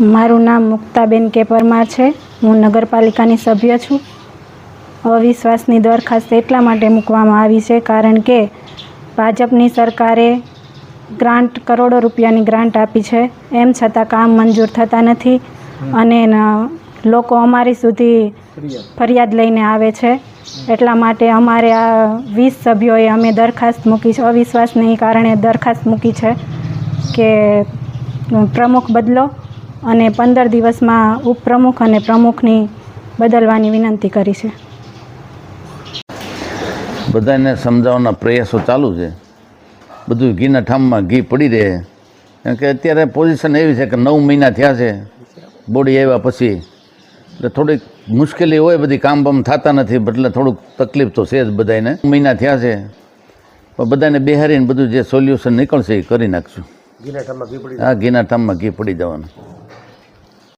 મારું નામ મુક્તાબેન કે પરમાર છે. હું નગરપાલિકાની સભ્ય છું. અવિશ્વાસની દરખાસ્ત એટલા માટે મૂકવામાં આવી છે કારણ કે ભાજપની સરકારે ગ્રાન્ટ કરોડો રૂપિયાની ગ્રાન્ટ આપી છે. એમ છતાં કામ મંજૂર થતા નથી અને લોકો અમારી સુધી ફરિયાદ લઈને આવે છે. એટલા માટે અમારે આ વીસ સભ્યોએ અમે દરખાસ્ત મૂકી છે. અવિશ્વાસને કારણે દરખાસ્ત મૂકી છે કે પ્રમુખ બદલો. અને પંદર દિવસમાં ઉપપ્રમુખ અને પ્રમુખની બદલવાની વિનંતી કરી છે. બધાને સમજાવવાના પ્રયાસો ચાલુ છે. બધું ઘીના ઠામમાં ઘી પડી રહે. કારણ કે અત્યારે પોઝિશન એવી છે કે નવ મહિના થયા છે. બોડી આવ્યા પછી. એટલે થોડીક મુશ્કેલી હોય બધી કામ બામ થતા નથી એટલે થોડુંક તકલીફ તો છે જ બધાને મહિના થયા છે. પણ બધાને બિહારીને બધું જે સોલ્યુશન નીકળશે એ કરી નાખશું. ગીના ઘી પડી હા ઘીના ઠામમાં ઘી પડી જવાનું.